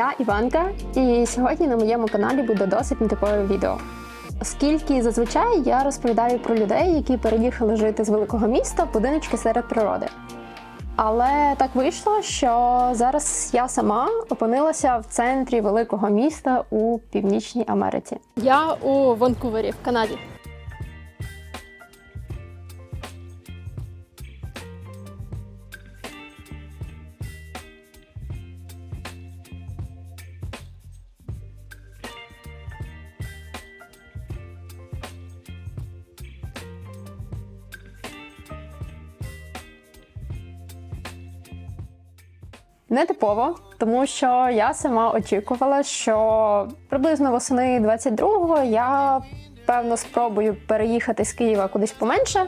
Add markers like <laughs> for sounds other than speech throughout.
Я Іванка, і сьогодні на моєму каналі буде досить нетипове відео. Оскільки зазвичай я розповідаю про людей, які переїхали жити з великого міста в будиночки серед природи. Але так вийшло, що зараз я сама опинилася в центрі великого міста у Північній Америці. Я у Ванкувері в Канаді. Нетипово, тому що я сама очікувала, що приблизно восени 22-го я певно спробую переїхати з Києва кудись поменше,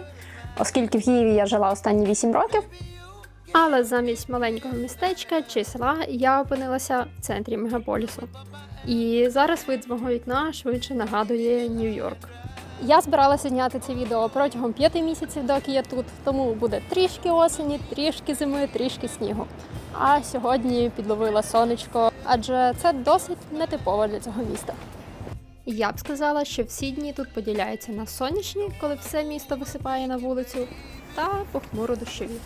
оскільки в Києві я жила останні 8 років. Але замість маленького містечка чи села я опинилася в центрі мегаполісу. І зараз вид з мого вікна швидше нагадує Нью-Йорк. Я збиралася зняти це відео протягом п'яти місяців, доки я тут, тому буде трішки осені, трішки зими, трішки снігу. А сьогодні підловила сонечко, адже це досить нетипово для цього міста. Я б сказала, що всі дні тут поділяються на сонячні, коли все місто висипає на вулицю, та похмуро дощові.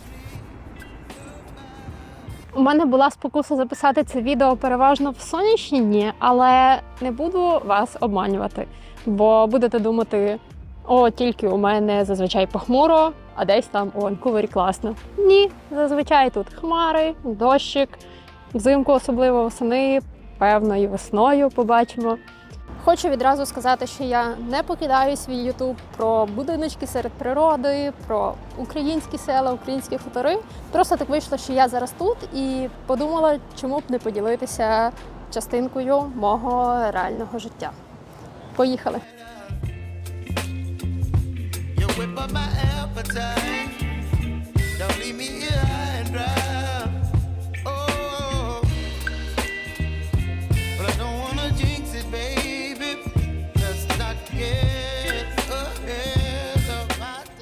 У мене була спокуса записати це відео переважно в сонячні дні, але не буду вас обманювати, бо будете думати, о, тільки у мене зазвичай похмуро, а десь там у Ванкувері класно. Ні, зазвичай тут хмари, дощик, взимку, особливо восени, певно, і весною побачимо. Хочу відразу сказати, що я не покидаю свій Ютуб про будиночки серед природи, про українські села, українські хутори. Просто так вийшло, що я зараз тут і подумала, чому б не поділитися частинкою мого реального життя. Поїхали! Oh.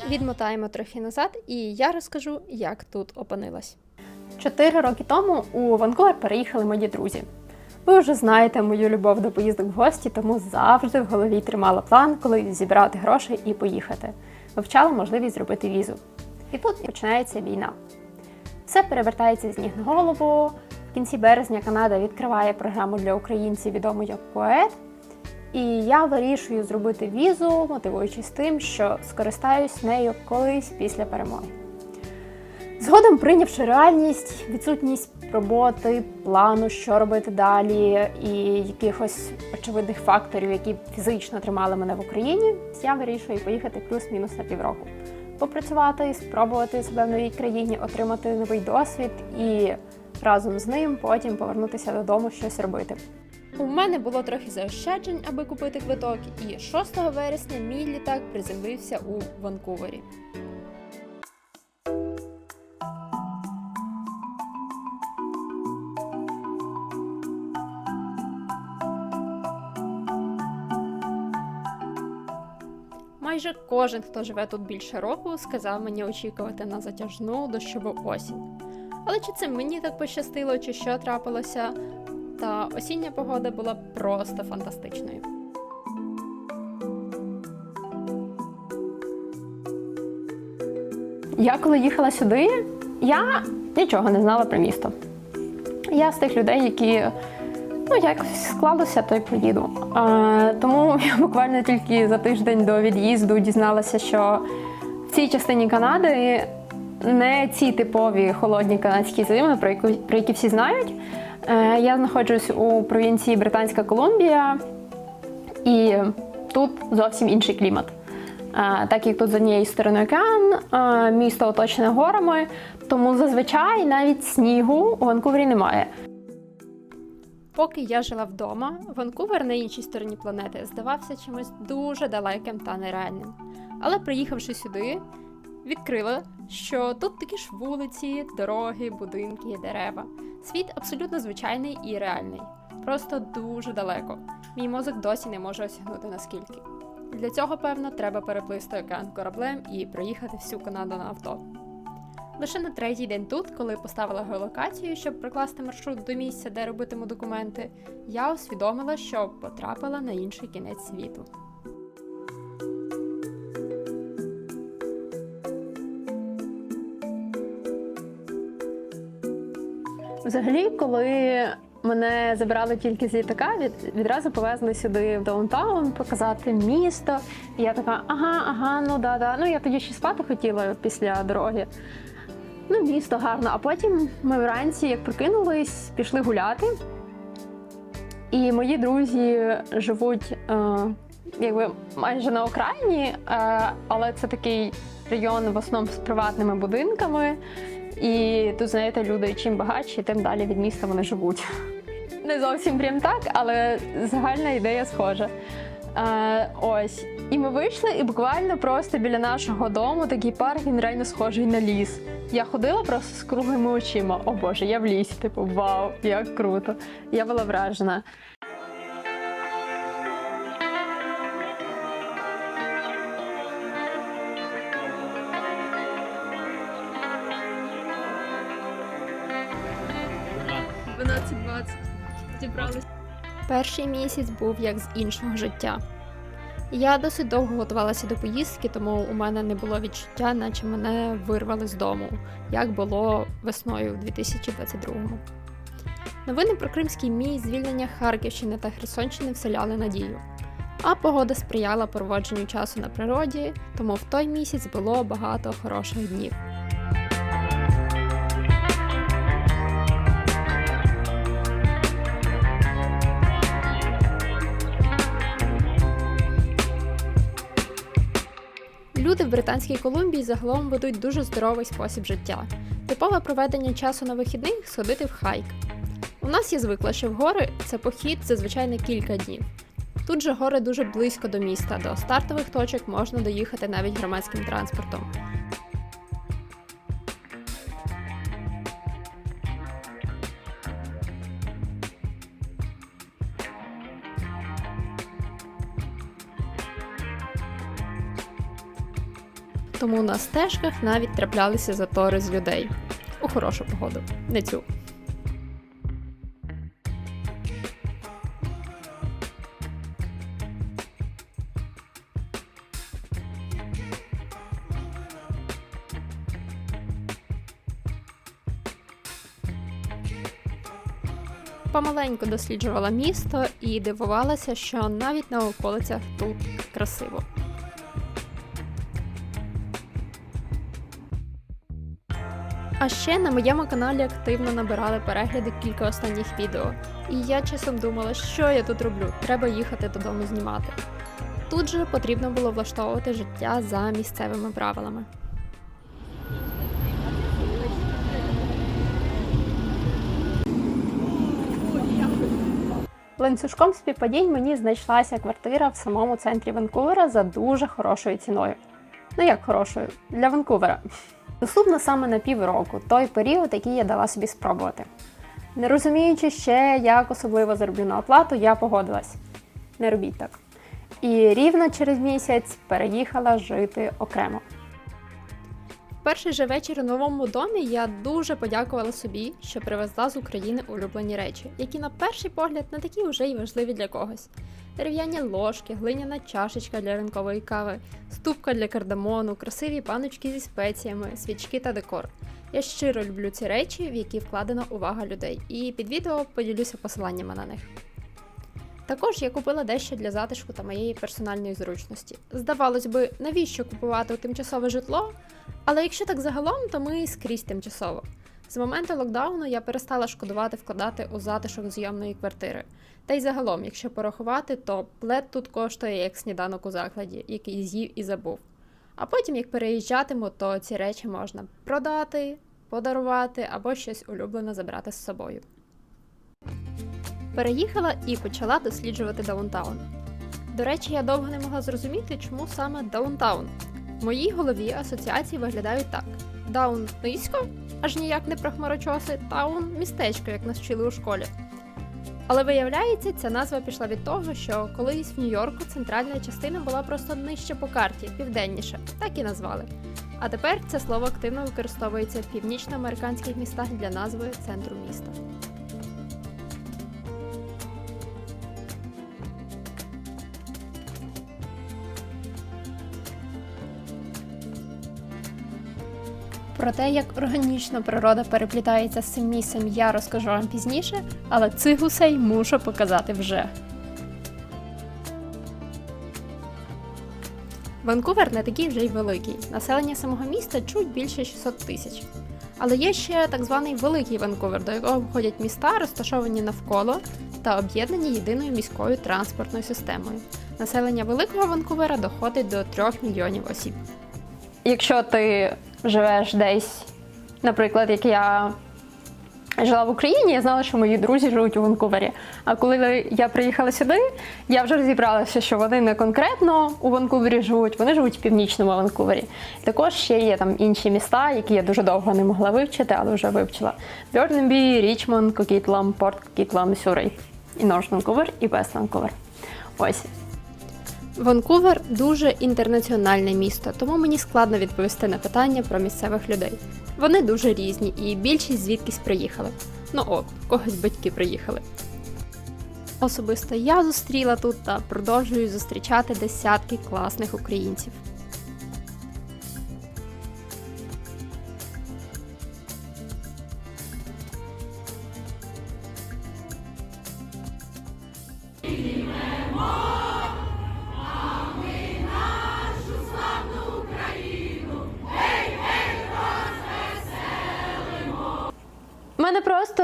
Відмотаємо трохи назад, і я розкажу, як тут опинилась. Чотири роки тому у Ванкувер переїхали мої друзі. Ви вже знаєте мою любов до поїздок в гості, тому завжди в голові тримала план, коли зібрати гроші і поїхати. Вивчала можливість зробити візу. І тут починається війна. Все перевертається з ніг на голову. В кінці березня Канада відкриває програму для українців, відому як поет. І я вирішую зробити візу, мотивуючись тим, що скористаюсь нею колись після перемоги. Згодом прийнявши реальність, відсутність роботи, плану, що робити далі, і якихось очевидних факторів, які фізично тримали мене в Україні, я вирішую поїхати плюс-мінус на півроку. Попрацювати, спробувати себе в новій країні, отримати новий досвід і разом з ним потім повернутися додому щось робити. У мене було трохи заощаджень, аби купити квиток, і 6 вересня мій літак приземлився у Ванкувері. Майже кожен, хто живе тут більше року, сказав мені очікувати на затяжну дощову осінь. Але чи це мені так пощастило, чи що трапилося? Та осіння погода була просто фантастичною. Я коли їхала сюди, я нічого не знала про місто. Я з тих людей, які ну якось склалося, то й поїду. А, тому <laughs> я буквально тільки за тиждень до від'їзду дізналася, що в цій частині Канади не ці типові холодні канадські зими, про які, про які всі знають. Е, я знаходжусь у провінції Британська Колумбія, і тут зовсім інший клімат. Е, Так як тут з однієї сторони океан, е, місто оточене горами, тому зазвичай навіть снігу у Ванкувері немає. Поки я жила вдома, Ванкувер на іншій стороні планети здавався чимось дуже далеким та нереальним. Але приїхавши сюди, відкрила, що тут такі ж вулиці, дороги, будинки, дерева. Світ абсолютно звичайний і реальний, просто дуже далеко. Мій мозок досі не може осягнути наскільки. Для цього, певно, треба переплисти океан кораблем і проїхати всю Канаду на авто. Лише на третій день тут, коли поставила геолокацію, щоб прокласти маршрут до місця, де робитиму документи, я усвідомила, що потрапила на інший кінець світу. Взагалі, коли мене забирали тільки з літака, від, відразу повезли сюди в даунтаун показати місто. І я така, ага, ага, ну да, да. Ну я тоді ще спати хотіла після дороги. Ну, місто гарно. А потім ми вранці, як прокинулись, пішли гуляти. І мої друзі живуть е, якби майже на окраїні, е, але це такий район в основному з приватними будинками. І тут, знаєте, люди чим багатші, тим далі від міста вони живуть. <laughs> Не зовсім прям так, але загальна ідея схожа. Е, ось. І ми вийшли, і буквально просто біля нашого дому такий парк, він реально схожий на ліс. Я ходила просто з круглими очима. О Боже, я в лісі, типу, вау, як круто. Я була вражена. Перший місяць був як з іншого життя. Я досить довго готувалася до поїздки, тому у мене не було відчуття, наче мене вирвали з дому, як було весною у 2022-му. Новини про Кримський мій, звільнення Харківщини та Херсонщини вселяли надію. А погода сприяла проводженню часу на природі, тому в той місяць було багато хороших днів. В Британській Колумбії загалом ведуть дуже здоровий спосіб життя. Типове проведення часу на вихідних сходити в хайк. У нас є звикла, що в гори це похід зазвичай на кілька днів. Тут же гори дуже близько до міста, до стартових точок можна доїхати навіть громадським транспортом. Тому на стежках навіть траплялися затори з людей. У хорошу погоду, не цю. Помаленьку досліджувала місто і дивувалася, що навіть на околицях тут красиво. А ще на моєму каналі активно набирали перегляди кілька останніх відео. І я часом думала, що я тут роблю, треба їхати додому знімати. Тут же потрібно було влаштовувати життя за місцевими правилами. Ланцюжком співпадінь мені знайшлася квартира в самому центрі Ванкувера за дуже хорошою ціною. Ну як хорошою? Для Ванкувера. Доступна саме на півроку, той період, який я дала собі спробувати. Не розуміючи ще, як особливо зароблю на оплату, я погодилась. Не робіть так. І рівно через місяць переїхала жити окремо. Перший же вечір у новому домі я дуже подякувала собі, що привезла з України улюблені речі, які на перший погляд не такі вже й важливі для когось. Дерев'яні ложки, глиняна чашечка для ранкової кави, ступка для кардамону, красиві паночки зі спеціями, свічки та декор. Я щиро люблю ці речі, в які вкладена увага людей, і під відео поділюся посиланнями на них. Також я купила дещо для затишку та моєї персональної зручності. Здавалось би, навіщо купувати тимчасове житло? Але якщо так загалом, то ми скрізь тимчасово. З моменту локдауну я перестала шкодувати вкладати у затишок зйомної квартири. Та й загалом, якщо порахувати, то плед тут коштує як сніданок у закладі, який з'їв і забув. А потім, як переїжджатиму, то ці речі можна продати, подарувати або щось улюблене забрати з собою. Переїхала і почала досліджувати даунтаун. До речі, я довго не могла зрозуміти, чому саме даунтаун. В моїй голові асоціації виглядають так: даун низько, аж ніяк не про хмарочоси, таун містечко, як нас вчили у школі. Але виявляється, ця назва пішла від того, що колись в Нью-Йорку центральна частина була просто нижче по карті, південніше, так і назвали. А тепер це слово активно використовується в північноамериканських містах для назви центру міста. Про те, як органічно природа переплітається з цим місцем, я розкажу вам пізніше, але цих гусей мушу показати вже. Ванкувер не такий вже й великий. Населення самого міста чуть більше 600 тисяч. Але є ще так званий Великий Ванкувер, до якого входять міста, розташовані навколо та об'єднані єдиною міською транспортною системою. Населення Великого Ванкувера доходить до 3 мільйонів осіб. Якщо ти живеш десь, наприклад, як я жила в Україні, я знала, що мої друзі живуть у Ванкувері. А коли я приїхала сюди, я вже розібралася, що вони не конкретно у Ванкувері живуть, вони живуть в північному Ванкувері. Також ще є там інші міста, які я дуже довго не могла вивчити, але вже вивчила: Бьорденбі, Річмонд, Кокітлам, Порт Кокітлам, Сюрей, і Норш Ванкувер, і Вест Ванкувер. Ось. Ванкувер дуже інтернаціональне місто, тому мені складно відповісти на питання про місцевих людей. Вони дуже різні, і більшість звідкись приїхали. Ну о, когось батьки приїхали. Особисто я зустріла тут та продовжую зустрічати десятки класних українців.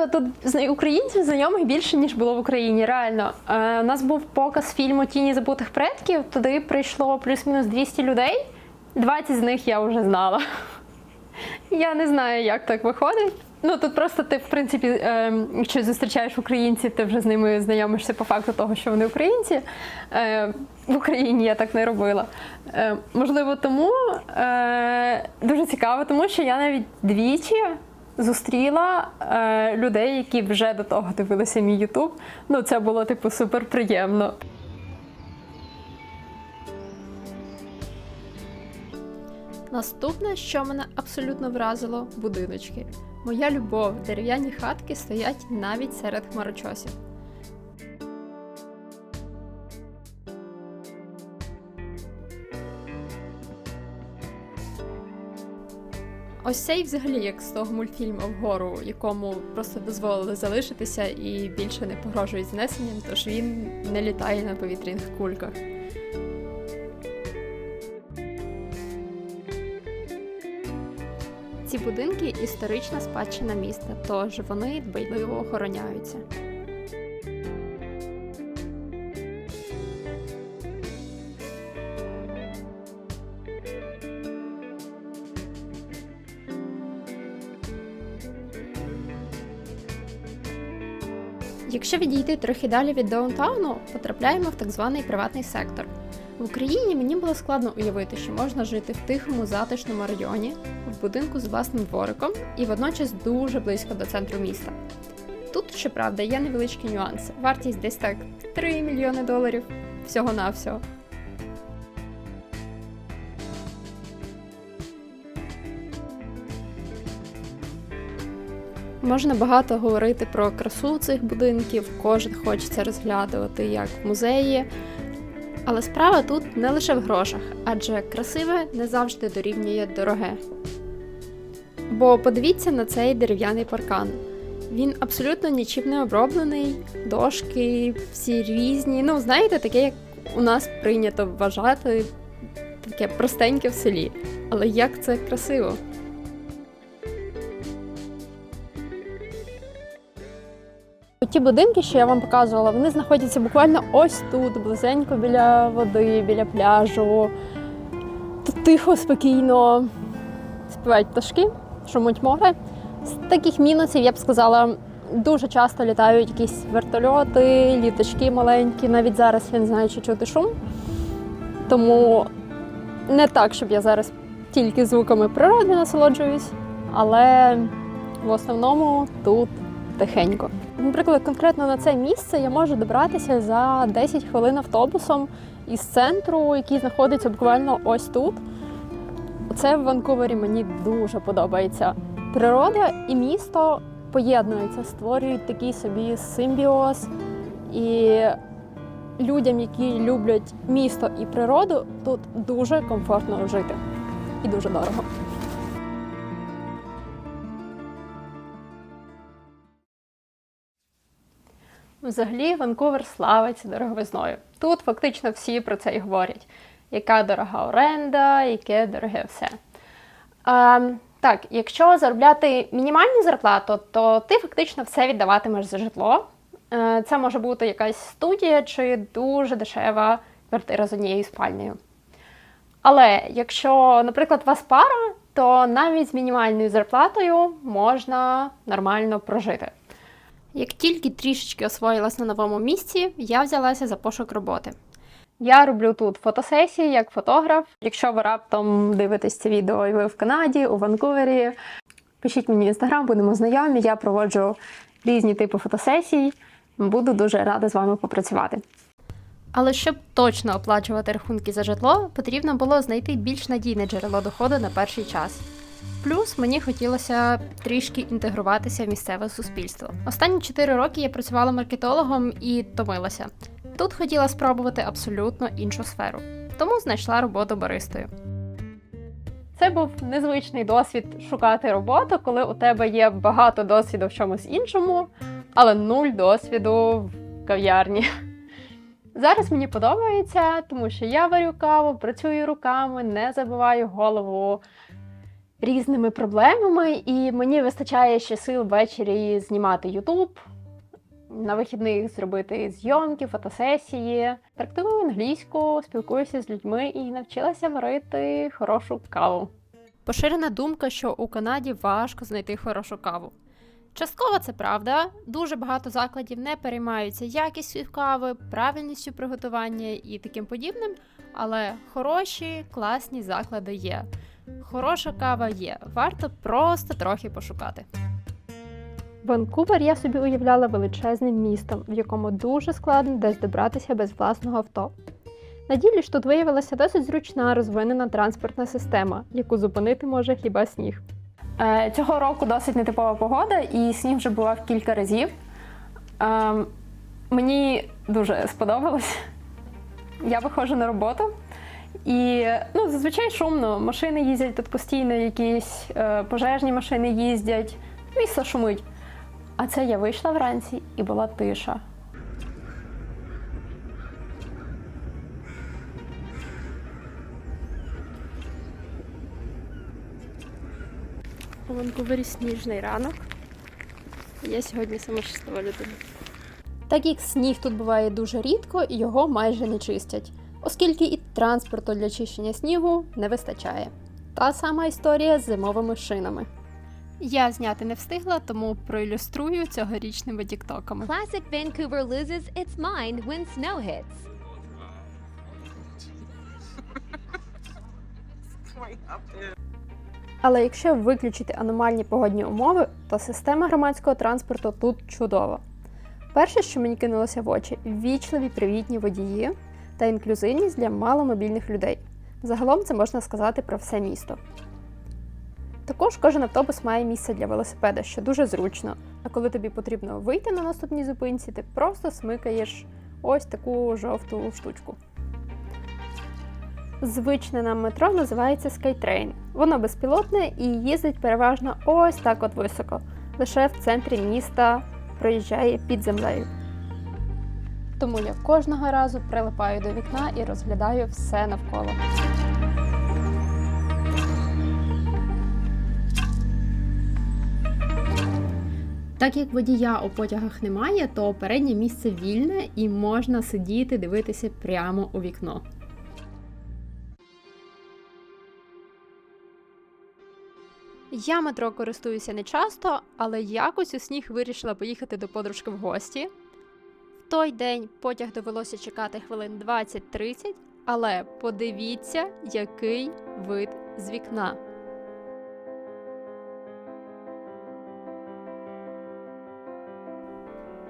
Тут українців знайомих більше, ніж було в Україні. Реально. Е, у нас був показ фільму Тіні забутих предків. Туди прийшло плюс-мінус 200 людей. 20 з них я вже знала. Я не знаю, як так виходить. Ну тут просто ти, в принципі, е, якщо зустрічаєш українців, ти вже з ними знайомишся по факту того, що вони українці. Е, в Україні я так не робила. Е, можливо, тому е, дуже цікаво, тому що я навіть двічі зустріла е, людей, які вже до того дивилися мій Ютуб. Ну, це було типу супер приємно. Наступне, що мене абсолютно вразило, будиночки. Моя любов, дерев'яні хатки стоять навіть серед хмарочосів. Ось цей взагалі як з того мультфільму вгору, якому просто дозволили залишитися і більше не погрожують знесенням, тож він не літає на повітряних кульках. Ці будинки історична спадщина міста, тож вони дбайливо охороняються. Якщо відійти трохи далі від даунтауну, потрапляємо в так званий приватний сектор. В Україні мені було складно уявити, що можна жити в тихому затишному районі, в будинку з власним двориком і водночас дуже близько до центру міста. Тут, щоправда, є невеличкі нюанси. Вартість десь так 3 мільйони доларів всього-навсього. Можна багато говорити про красу цих будинків, кожен хочеться розглядувати як в музеї. Але справа тут не лише в грошах, адже красиве не завжди дорівнює дороге. Бо подивіться на цей дерев'яний паркан. Він абсолютно нічим не оброблений, дошки всі різні. Ну, знаєте, таке, як у нас прийнято вважати, таке простеньке в селі. Але як це красиво! Ті будинки, що я вам показувала, вони знаходяться буквально ось тут, близенько біля води, біля пляжу. Тут тихо, спокійно співають пташки, шумуть море. З таких мінусів я б сказала, дуже часто літають якісь вертольоти, літачки маленькі. Навіть зараз я не знаю, чи чути шум. Тому не так, щоб я зараз тільки звуками природи насолоджуюсь, але в основному тут тихенько. Наприклад, конкретно на це місце я можу добратися за 10 хвилин автобусом із центру, який знаходиться буквально ось тут. Це в Ванкувері мені дуже подобається. Природа і місто поєднуються, створюють такий собі симбіоз. І людям, які люблять місто і природу, тут дуже комфортно жити і дуже дорого. Взагалі, Ванкувер славиться дороговизною. Тут фактично всі про це і говорять. Яка дорога оренда, яке дороге все. Ем, так, якщо заробляти мінімальну зарплату, то ти фактично все віддаватимеш за житло. Е, це може бути якась студія чи дуже дешева квартира з однією спальнею. Але якщо, наприклад, у вас пара, то навіть з мінімальною зарплатою можна нормально прожити. Як тільки трішечки освоїлась на новому місці, я взялася за пошук роботи. Я роблю тут фотосесії як фотограф. Якщо ви раптом дивитесь це відео і ви в Канаді, у Ванкувері, пишіть мені в інстаграм, будемо знайомі. Я проводжу різні типи фотосесій. Буду дуже рада з вами попрацювати. Але щоб точно оплачувати рахунки за житло, потрібно було знайти більш надійне джерело доходу на перший час. Плюс мені хотілося трішки інтегруватися в місцеве суспільство. Останні 4 роки я працювала маркетологом і томилася. Тут хотіла спробувати абсолютно іншу сферу, тому знайшла роботу баристою. Це був незвичний досвід шукати роботу, коли у тебе є багато досвіду в чомусь іншому, але нуль досвіду в кав'ярні. Зараз мені подобається, тому що я варю каву, працюю руками, не забиваю голову різними проблемами, і мені вистачає ще сил ввечері знімати YouTube, на вихідних зробити зйомки, фотосесії. Практикую англійську, спілкуюся з людьми і навчилася варити хорошу каву. Поширена думка, що у Канаді важко знайти хорошу каву. Частково це правда. Дуже багато закладів не переймаються якістю кави, правильністю приготування і таким подібним, але хороші, класні заклади є. Хороша кава є, варто просто трохи пошукати. Ванкувер я собі уявляла величезним містом, в якому дуже складно десь добратися без власного авто. На ділі ж тут виявилася досить зручна розвинена транспортна система, яку зупинити може хіба сніг. Е, Цього року досить нетипова погода, і сніг вже бував кілька разів. Е, Мені дуже сподобалось. Я виходжу на роботу. І ну, зазвичай шумно. Машини їздять тут постійно, якісь е, пожежні машини їздять, місто шумить. А це я вийшла вранці і була тиша. У Ванкувері сніжний ранок. Я сьогодні саме щаслива людина. Так як сніг тут буває дуже рідко, його майже не чистять, оскільки і транспорту для чищення снігу не вистачає. Та сама історія з зимовими шинами. Я зняти не встигла, тому проілюструю цьогорічними тіктоками. Classic Vancouver loses its mind when snow hits. Але якщо виключити аномальні погодні умови, то система громадського транспорту тут чудова. Перше, що мені кинулося в очі, ввічливі привітні водії та інклюзивність для маломобільних людей. Загалом це можна сказати про все місто. Також кожен автобус має місце для велосипеда, що дуже зручно. А коли тобі потрібно вийти на наступній зупинці, ти просто смикаєш ось таку жовту штучку. Звичне нам метро називається Skytrain. Воно безпілотне і їздить переважно ось так от високо. Лише в центрі міста проїжджає під землею. Тому я кожного разу прилипаю до вікна і розглядаю все навколо. Так як водія у потягах немає, то переднє місце вільне і можна сидіти, дивитися прямо у вікно. Я метро користуюся не часто, але якось у сніг вирішила поїхати до подружки в гості. Той день потяг довелося чекати хвилин 20-30, але подивіться, який вид з вікна.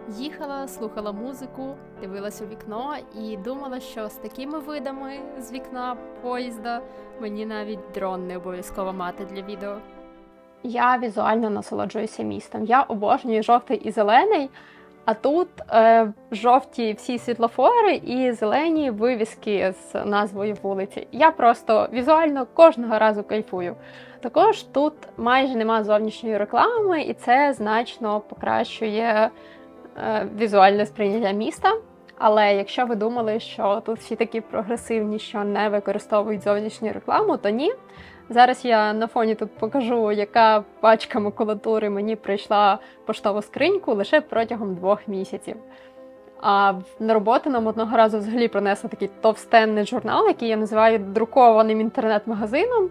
Їхала, слухала музику, дивилась у вікно і думала, що з такими видами з вікна поїзда мені навіть дрон не обов'язково мати для відео. Я візуально насолоджуюся містом. Я обожнюю жовтий і зелений, а тут е, жовті всі світлофори і зелені вивіски з назвою вулиці. Я просто візуально кожного разу кайфую. Також тут майже нема зовнішньої реклами, і це значно покращує е, візуальне сприйняття міста. Але якщо ви думали, що тут всі такі прогресивні, що не використовують зовнішню рекламу, то ні. Зараз я на фоні тут покажу, яка пачка макулатури мені прийшла в поштову скриньку лише протягом двох місяців. А на роботу нам одного разу взагалі принесли такий товстенний журнал, який я називаю друкованим інтернет-магазином.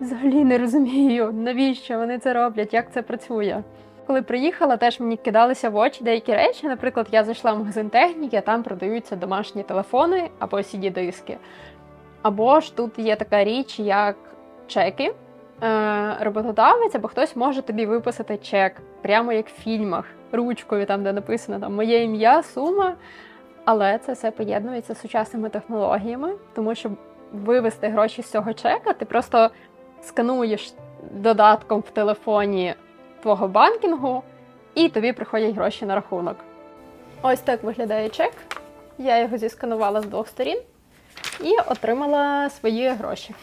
Взагалі не розумію, навіщо вони це роблять, як це працює. Коли приїхала, теж мені кидалися в очі деякі речі. Наприклад, я зайшла в магазин техніки, там продаються домашні телефони або CD-диски. Або ж тут є така річ, як чеки. Е, роботодавець або хтось може тобі виписати чек, прямо як в фільмах, ручкою, там, де написано там, моє ім'я, сума. Але це все поєднується з сучасними технологіями, тому що вивести гроші з цього чека, ти просто скануєш додатком в телефоні твого банкінгу, і тобі приходять гроші на рахунок. Ось так виглядає чек. Я його зісканувала з двох сторін і отримала свої гроші.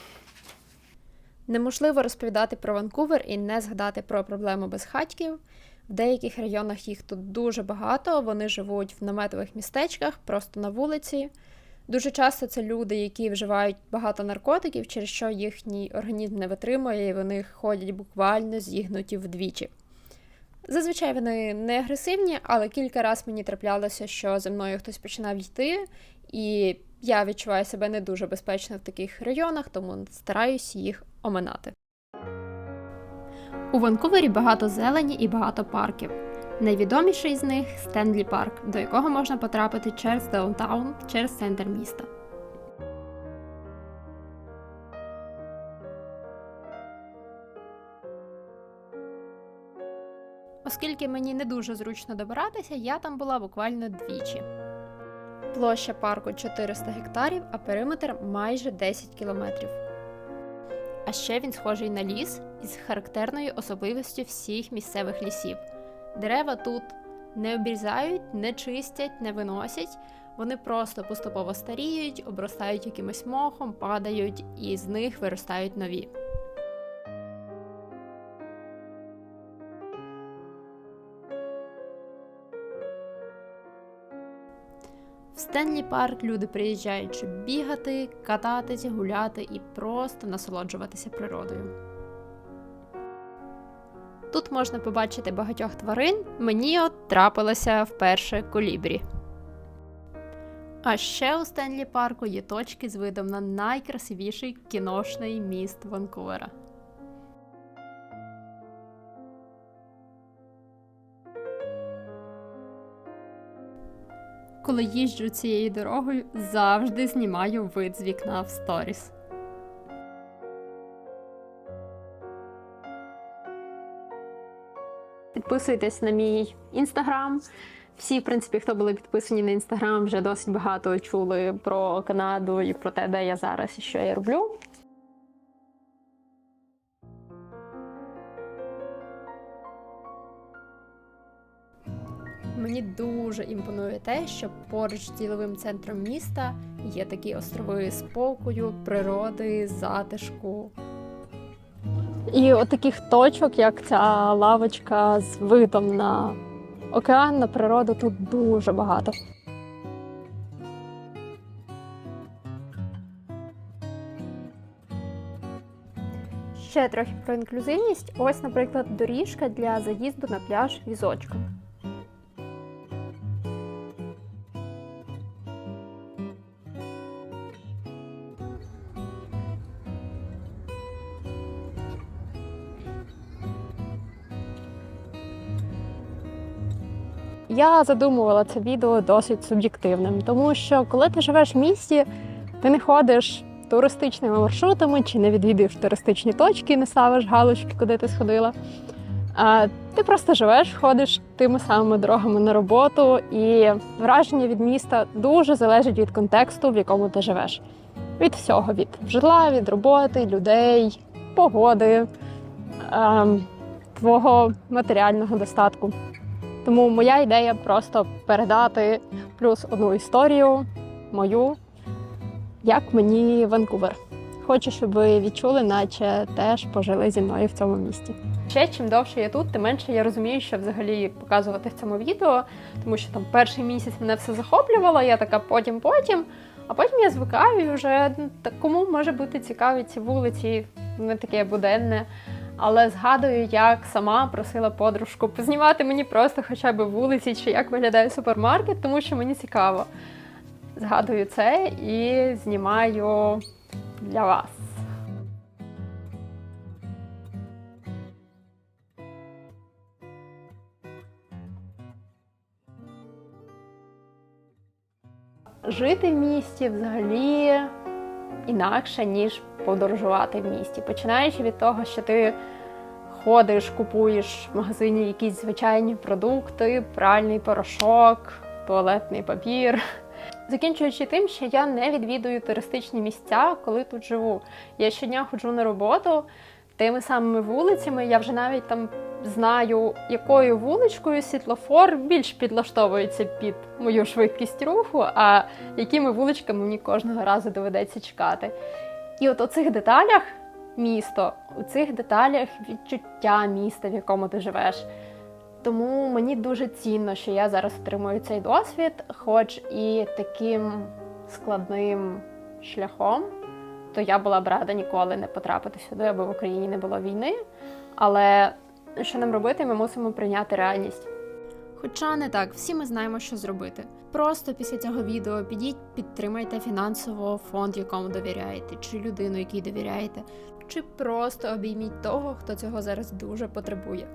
Неможливо розповідати про Ванкувер і не згадати про проблему безхатьків. В деяких районах їх тут дуже багато, вони живуть в наметових містечках, просто на вулиці. Дуже часто це люди, які вживають багато наркотиків, через що їхній організм не витримує, і вони ходять буквально зігнуті вдвічі. Зазвичай вони не агресивні, але кілька разів мені траплялося, що за мною хтось починав йти, і я відчуваю себе не дуже безпечно в таких районах, тому стараюсь їх оминати. У Ванкувері багато зелені і багато парків. Найвідоміший з них Стенлі Парк, до якого можна потрапити через даунтаун, через центр міста. Оскільки мені не дуже зручно добиратися, я там була буквально двічі. Площа парку 400 гектарів, а периметр майже 10 кілометрів. А ще він схожий на ліс із характерною особливістю всіх місцевих лісів. Дерева тут не обрізають, не чистять, не виносять. Вони просто поступово старіють, обростають якимось мохом, падають, і з них виростають нові. В Стенлі Парк люди приїжджають, щоб бігати, кататися, гуляти і просто насолоджуватися природою. Тут можна побачити багатьох тварин. Мені от трапилося вперше колібрі. А ще у Стенлі парку є точки з видом на найкрасивіший кіношний міст Ванкувера. Коли їжджу цією дорогою, завжди знімаю вид з вікна в сторіс. Підписуйтесь на мій інстаграм. Всі, в принципі, хто були підписані на інстаграм, вже досить багато чули про Канаду і про те, де я зараз і що я роблю. Мені дуже імпонує те, що поруч з діловим центром міста є такі острови спокою, природи, затишку. І от таких точок, як ця лавочка з видом на океан, на природу, тут дуже багато. Ще трохи про інклюзивність. Ось, наприклад, доріжка для заїзду на пляж візочком. Я задумувала це відео досить суб'єктивним, тому що коли ти живеш в місті, ти не ходиш туристичними маршрутами чи не відвідуєш туристичні точки, не ставиш галочки, куди ти сходила. А ти просто живеш, ходиш тими самими дорогами на роботу, і враження від міста дуже залежить від контексту, в якому ти живеш. Від всього: від житла, від роботи, людей, погоди, ем, твого матеріального достатку. Тому моя ідея просто передати плюс одну історію мою, як мені Ванкувер. Хочу, щоб ви відчули, наче теж пожили зі мною в цьому місті. Ще чим довше я тут, тим менше я розумію, що взагалі показувати в цьому відео, тому що там перший місяць мене все захоплювало, я така потім-потім. А потім я звикаю і вже кому може бути цікаві ці вулиці, не таке буденне. Але згадую, як сама просила подружку познімати мені просто хоча б вулиці чи як виглядає супермаркет, тому що мені цікаво. Згадую це і знімаю для вас. Жити в місті взагалі інакше, ніж подорожувати в місті. Починаючи від того, що ти ходиш, купуєш в магазині якісь звичайні продукти, пральний порошок, туалетний папір. Закінчуючи тим, що я не відвідую туристичні місця, коли тут живу. Я щодня ходжу на роботу тими самими вулицями. Я вже навіть там знаю, якою вуличкою світлофор більш підлаштовується під мою швидкість руху, а якими вуличками мені кожного разу доведеться чекати. І от у цих деталях місто, у цих деталях відчуття міста, в якому ти живеш. Тому мені дуже цінно, що я зараз отримую цей досвід, хоч і таким складним шляхом, то я була б рада ніколи не потрапити сюди, аби в Україні не було війни. Але що нам робити, ми мусимо прийняти реальність. Хоча не так, всі ми знаємо, що зробити. Просто після цього відео підіть, підтримайте фінансово фонд, якому довіряєте, чи людину, якій довіряєте, чи просто обійміть того, хто цього зараз дуже потребує.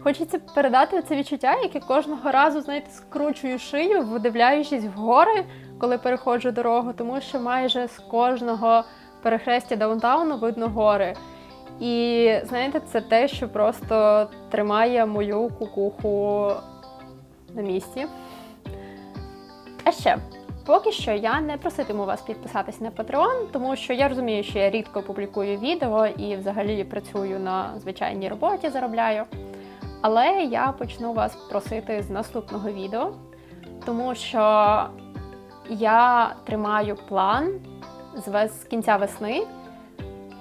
Хочеться передати це відчуття, яке кожного разу, знаєте, скручую шию, видивляючись в гори, коли переходжу дорогу, тому що майже з кожного перехрестя даунтауну видно гори. І знаєте, це те, що просто тримає мою кукуху на місці. А ще, поки що я не проситиму вас підписатись на Patreon, тому що я розумію, що я рідко публікую відео і взагалі працюю на звичайній роботі, заробляю. Але я почну вас просити з наступного відео, тому що я тримаю план з кінця весни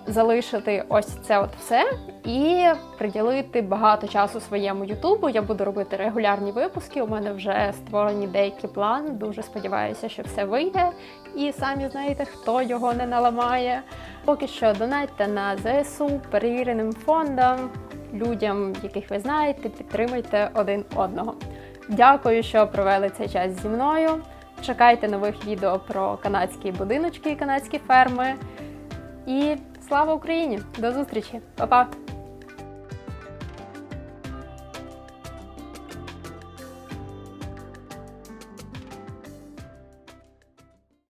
залишити ось це от все і приділити багато часу своєму Ютубу. Я буду робити регулярні випуски. У мене вже створені деякі плани. Дуже сподіваюся, що все вийде. І самі знаєте, хто його не наламає. Поки що донатьте на ЗСУ перевіреним фондам, людям, яких ви знаєте, підтримуйте один одного. Дякую, що провели цей час зі мною. Чекайте нових відео про канадські будиночки і канадські ферми. І слава Україні! До зустрічі! Па-па!